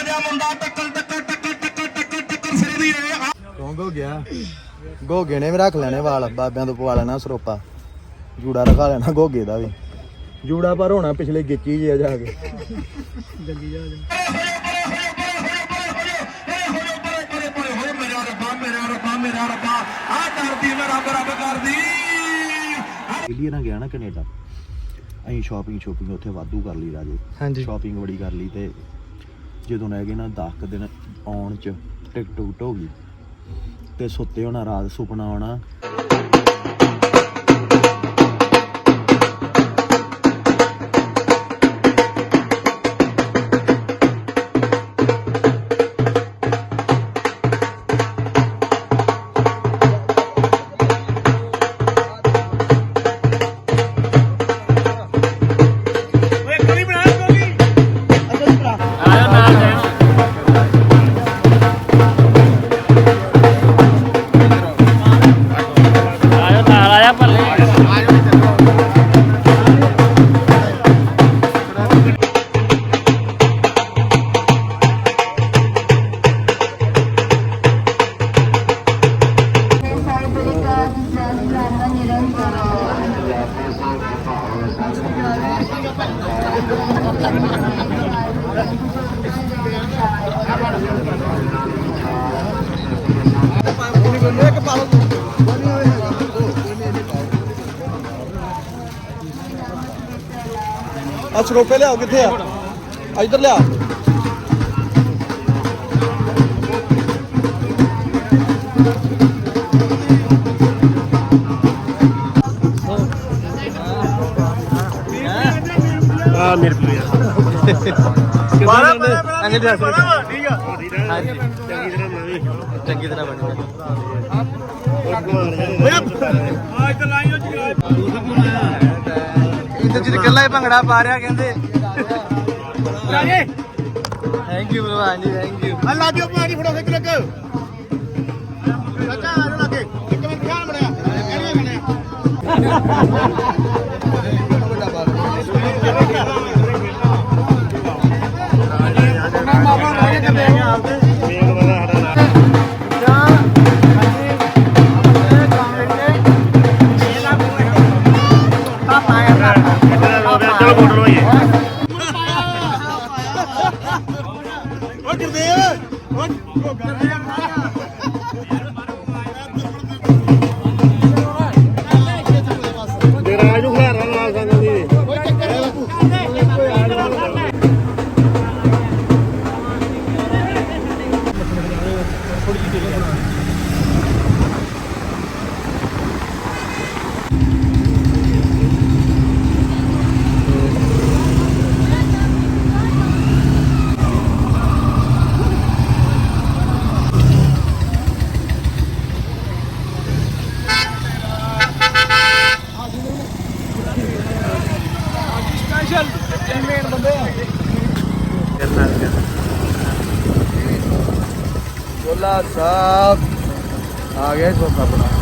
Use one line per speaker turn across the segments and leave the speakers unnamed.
ਨਿੱਕਾ ਜਿਹਾ ਮੁੰਡਾ ਟੱਕਰ ਟੱਕਰ ਟੱਕਰ ਟੱਕਰ ਟੱਕਰ ਟੱਕਰ ਸਿਰ ਦੀ ਏ।
ਕਿਉਂ ਹੋ ਗਿਆ? ਗੋਗੇ ਨੇ ਵੀ ਰੱਖ ਲੈਣੇ ਵਾਲ ਬਾਬਿਆਂ ਤੋਂ ਪਵਾ ਲੈਣਾ ਸਰੋਪਾ। ਜੂੜਾ ਰਖਾ ਲੈਣਾ ਗੋਗੇ ਦਾ ਵੀ। ਜੂੜਾ ਪਰ ਹੋਣਾ ਪਿਛਲੇ ਗਿੱਚੀ ਜਿਹਾ ਜਾ ਕੇ।
ਹੋਏ ਮੇਰਾ ਰੱਬਾ ਮੇਰਾ ਰੱਬਾ ਮੇਰਾ ਰੱਬਾ। ਆ ਕਰਦੀ ਮੈਂ ਰੱਬ ਰੱਬ ਕਰਦੀ।
ਦਿੱਲੀ ਨਾ ਗਿਆ ਨਾ ਕੈਨੇਡਾ। ਅਸੀਂ ਸ਼ਾਪਿੰਗ ਸ਼ੋਪਿੰਗ ਉੱਥੇ ਵਾਧੂ ਕਰ ਲਈ ਰਾਜੇ।
ਹਾਂਜੀ।
ਸ਼ਾਪਿੰਗ ਬੜੀ ਕਰ ਲਈ ਤੇ ਜਦੋਂ ਰਹਿ ਗਏ ਨਾ 10 ਕੁ ਦਿਨ ਆਉਣ ਚ ਟਿਕ ਟੁਕਟ ਹੋ ਗਈ। ਤੇ ਸੁੱਤੇ ਹੋਣਾ, ਰਾਤ ਸੁਪਨਾ ਆਉਣਾ। ਆ ਸਰੋਪੇ ਲਿਆਓ ਕਿੱਥੇ ਆ? ਇੱਧਰ ਲਿਆ।
ਆ ਮੇਰੇ
ਬਾਰਾ ਬਾਰਾ ਜਾ
ਠੀਕ ਆ। ਚੰਗੀ ਤਰ੍ਹਾਂ ਮੈਂ ਵੀ
ਚੰਗੀ ਤਰ੍ਹਾਂ ਬਣ
ਕੱਲਾ ਹੀ ਭੰਗੜਾ ਪਾ ਰਿਹਾ ਕਹਿੰਦੇ।
ਰਾਜੇ।
ਥੈਂਕ ਯੂ ਭਗਵਾਨ ਜੀ ਥੈਂਕ ਯੂ
ਆ ਲਾ ਦਿਓ ਪਾਣੀ ਫੜੋ ਇੱਕ ਲੱਗ। ਚਾਚਾ ਆ ਲੱਗੇ। ਇੱਕ ਮਿੰਟ ਖਿਆਲ ਬਣਿਆ। ਕਿਹੜੇ ਬਣਿਆ?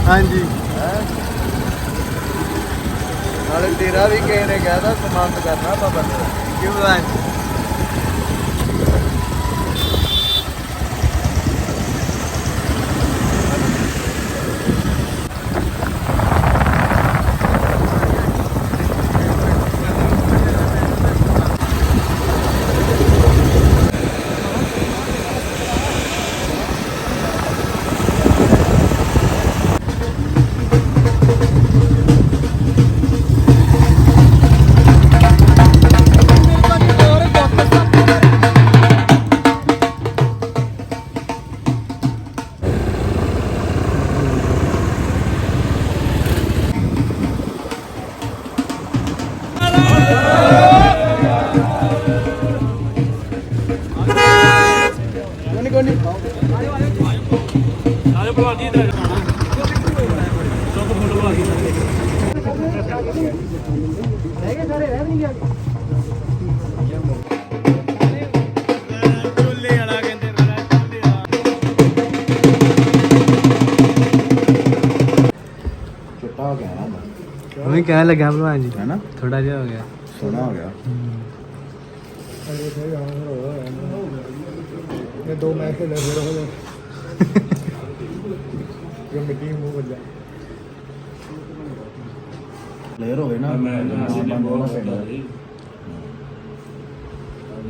ਹਾਂਜੀ।
ਨਾਲੇ ਤੇਰਾ ਵੀ ਕਿਸੇ ਨੇ ਕਹਿਦਾ ਸਮਾਪਤ ਕਰਨਾ ਬਾਬਾ ਨੇ।
ਕਿਉਂ? ਭਗਵਾਨ
ਚਿੱਟਾ ਹੋ ਗਿਆ ਨਾ
ਉਹ ਵੀ ਕਹਿਣ ਲੱਗਾ ਭਗਵਾਨ ਜੀ।
ਹੈਨਾ?
ਥੋੜਾ ਜਿਹਾ ਹੋ ਗਿਆ।
ਸੋਹਣਾ ਹੋ ਗਿਆ। ਇਹ ਦੋ ਮੈਚ ਖੇਲੇ ਫਿਰ ਹੋ ਜੋ ਪਲੇਅਰ ਹੋਵੇ ਨਾ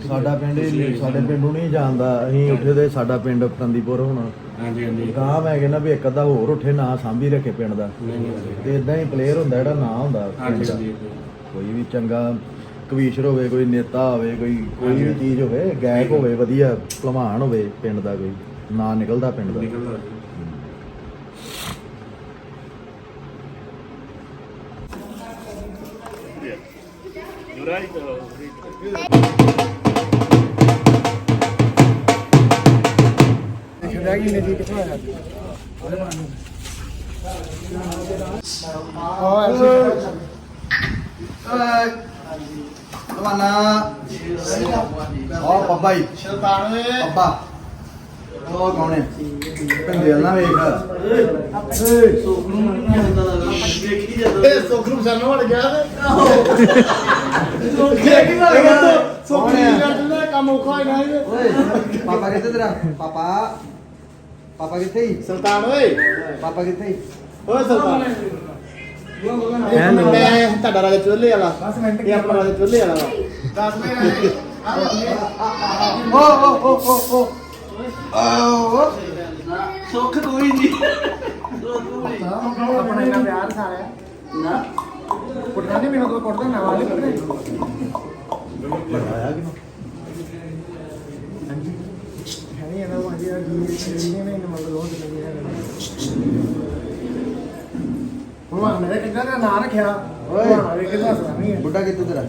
ਸਾਡਾ ਪਿੰਡ ਹੀ ਸਾਡੇ ਪਿੰਡੋਂ ਨਹੀਂ ਜਾਂਦਾ ਅਸੀਂ ਉੱਠੇ ਦੇ ਸਾਡਾ ਪਿੰਡ ਕੰਦੀਪੁਰ ਹੋਣਾ।
ਹਾਂਜੀ ਹਾਂਜੀ।
ਗਾਂ ਮੈਂ ਕਹਿੰਦਾ ਵੀ ਇੱਕ ਅੱਧਾ ਹੋਰ ਉੱਠੇ ਨਾ ਸਾਂਭੀ ਰੱਖੇ ਪਿੰਡ ਦਾ। ਤੇ ਇਦਾਂ ਹੀ ਪਲੇਅਰ ਹੁੰਦਾ ਜਿਹੜਾ ਨਾਂ ਹੁੰਦਾ। ਪਿੰਡ ਦਾ ਕੋਈ ਵੀ ਚੰਗਾ ਕਵੀਸ਼ਰ ਹੋਵੇ ਕੋਈ ਨੇਤਾ ਹੋਵੇ ਕੋਈ ਕੋਈ ਵੀ ਚੀਜ਼ ਹੋਵੇ ਗਾਇਕ ਹੋਵੇ ਵਧੀਆ ਭਲਵਾਨ ਹੋਵੇ ਪਿੰਡ ਦਾ ਕੋਈ ਨਾਂ ਨਿਕਲਦਾ ਪਿੰਡ ਦਾ। ਭਲਵਾਨਾ ਆ ਪੱਪਾ ਹੀ
ਸ਼ੈਤਾਨ ਓਏ
ਪੱਪਾ ਉਹ ਕੌਣ ਹੈ? ਪਿੰਡੇ ਨਾ ਵੇਖ।
ਇਹ ਸੁਖਰੂ ਸਾਨੂੰ ਵੜ ਗਿਆ ਤੇ।
ਸੁੱਖ
ਸੁਖਰੂ ਜਿਹੜਾ ਕੰਮ ਔਖਾ ਹੋਇਆ ਨਾ
ਓਏ ਪਾਪਾ ਕਿੱਥੇ ਤੇਰਾ? ਪਾਪਾ? ਪਾਪਾ ਕਿੱਥੇ ਹੀ
ਸੁਲਤਾਨ ਓਏ।
ਪਾਪਾ ਕਿੱਥੇ ਹੀ
ਓਏ ਸੁਲਤਾਨ। ਮੈਂ ਤੁਹਾਡਾ ਰਾਜਾ ਚੁੱਲ੍ਹੇ ਵਾਲਾ। ਇਹ ਆਪਣਾ ਰਾਜਾ ਚੁੱਲ੍ਹੇ ਵਾਲਾ ਵਾ। 10 ਮਿੰਟ।
ਓ ਓ ਓ ਓ। ਆਓ
ਆਪਣਾ ਇਹਨਾਂ ਪਿਆਰ ਸਾਰਿਆ ਨਾ। ਕੁੱਟਣਾ ਨਹੀਂ ਮੈਨੂੰ ਕੋਈ ਕੁੱਟਦਾ ਨਾ ਵਾਲੇ ਕੁੱਟਣੇ
ਆਇਆ ਕਿ
ਨਹੀਂ ਇਹਨਾਂ ਨੂੰ ਅਜੇ ਜੀ ਨੇ ਮੈਨੂੰ ਮਤਲਬ ਲੋਨ ਨਹੀਂ ਹੈ ਉਹ ਮੇਰੇ ਕਿੰਨਾ ਦਾ ਨਾਂ ਰੱਖਿਆ?
ਓਏ।
ਸਰਾ ਨਹੀਂ ਹੈ।
ਬੁੱਢਾ ਕਿੱਥੇ ਤੇਰਾ?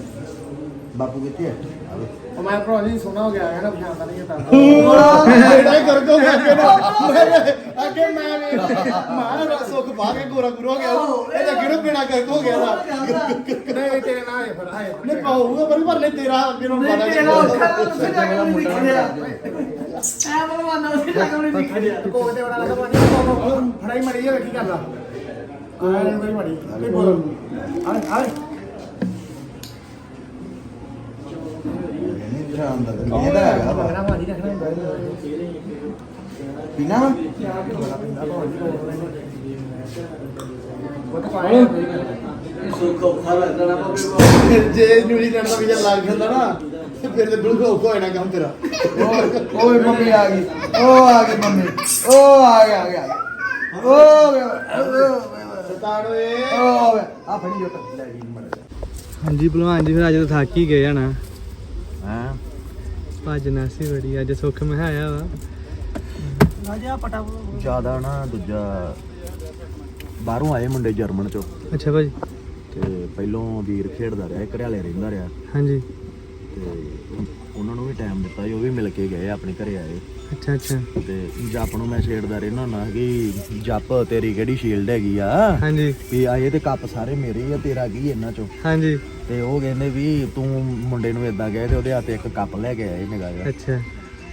ਬਾਪੂ ਕਿੱਥੇ ਆਵੇ
ਉਹ ਮੈਂ ਭਰਾ ਜੀ ਸੁਣਾ ਹੋ ਗਿਆ ਹੈ ਨਾ ਪਛਾਣਦਾ ਨਹੀਂ ਤਾਂ। ਇਹਦਾ ਕਰ ਕੋ ਅੱਗੇ ਨਾ। ਅੱਗੇ ਮੈਂ ਮਾਰ ਰਸ ਸੁੱਖ ਪਾ ਕੇ ਗੋਰਾ ਗੁਰੂ ਹੋ ਗਿਆ। ਇਹਦਾ ਕਿਹੜਾ ਬੇੜਾ ਕਰ ਹੋ ਗਿਆ ਦਾ ਨਹੀਂ ਤੇਰੇ ਨਾਲ ਹੈ ਫਿਰ ਆਏ ਨਹੀਂ ਪਾਊਗਾ ਪਰ ਪਰ ਨਹੀਂ ਤੇਰਾ ਅੱਗੇ ਨੂੰ ਪਤਾ ਤੇਰਾ ਔਖਾ ਕੋ ਤੇ ਬੜਾ ਲੱਗਾ ਪਾਣੀ ਫੜਾਈ ਮੜੀ ਕੀ ਕਰਦਾ? ਕੋਈ ਨਹੀਂ ਮੜੀ ਨਹੀਂ ਬੋਲ। ਆਏ ਆਏ
ਨਹੀਂ ਧਿਆਨ ਦਾ ਇਹਦਾ ਹੈਗਾ ਵਾ।
ਮੇਰਾ ਭਾਜੀ ਰੱਖਣਾ
ਪੀਣਾ ਵਾ?
ਉਹ ਤਾਂ ਪਾਏ ਜੇ ਨਿਊਜ਼ੀਲੈਂਡ ਦਾ ਵੀਜ਼ਾ ਲੱਗ ਜਾਂਦਾ ਨਾ ਤੇ ਫਿਰ ਤੇ ਬਿਲਕੁਲ ਔਖਾ ਹੋ ਜਾਣਾ ਕੰਮ ਤੇਰਾ।
ਓਏ ਓਏ ਮੰਮੀ ਆ ਗਈ। ਓ ਆ ਗਈ ਮੰਮੀ। ਓ ਆ ਗਿਆ ਆ ਗਿਆ। ਓ ਵੇ
ਸਤਾਨ ਓਏ।
ਓ ਵੇ ਆ ਫੜੀ ਜੁੱਟ। ਲੈ ਗਈ ਮੜ
ਹਾਂਜੀ ਭਲਵਾਨ ਜੀ ਫਿਰ ਅੱਜ ਤਾਂ ਥੱਕ ਹੀ ਗਏ ਹਨਾ
ਹਾਂ?
ਭੱਜਣਾ ਸੀ ਬੜੀ ਅੱਜ ਸੁੱਖ ਮੈਂ ਆਇਆ ਵਾ
ਜ਼ਿਆਦਾ ਨਾ ਦੂਜਾ ਬਾਹਰੋਂ ਆਏ ਮੁੰਡੇ ਜਰਮਨ ਚੋਂ।
ਅੱਛਾ ਭਾਜੀ।
ਤੇ ਪਹਿਲੋਂ ਵੀਰ ਖੇਡਦਾ ਰਿਹਾ ਘਰਿਆਲੇ ਰਹਿੰਦਾ ਰਿਹਾ।
ਹਾਂਜੀ।
ਤੇ ਉਹਨਾਂ ਨੂੰ ਵੀ ਟਾਈਮ ਦਿੱਤਾ ਸੀ ਉਹ ਵੀ ਮਿਲ ਕੇ ਗਏ ਆਪਣੇ ਘਰੇ ਆਏ।
ਅੱਛਾ ਅੱਛਾ।
ਤੇ ਜੱਪ ਨੂੰ ਮੈਂ ਛੇੜਦਾ ਰਹਿਣਾ ਹੁੰਦਾ ਕਿ ਜੱਪ ਤੇਰੀ ਕਿਹੜੀ ਸ਼ੀਲਡ ਹੈਗੀ ਆ?
ਹਾਂਜੀ।
ਵੀ ਆਏ ਤੇ ਕੱਪ ਸਾਰੇ ਮੇਰੇ ਹੀ ਆ ਤੇਰਾ ਕੀ ਇਹਨਾਂ ਚੋਂ?
ਹਾਂਜੀ।
ਤੇ ਉਹ ਕਹਿੰਦੇ ਵੀ ਤੂੰ ਮੁੰਡੇ ਨੂੰ ਇਦਾਂ ਕਹੇ ਤੇ ਉਹਦੇ ਹੱਥ ਇੱਕ ਕੱਪ ਲੈ ਕੇ ਆਏ ਨਿਗਾਹ
ਅੱਛਾ।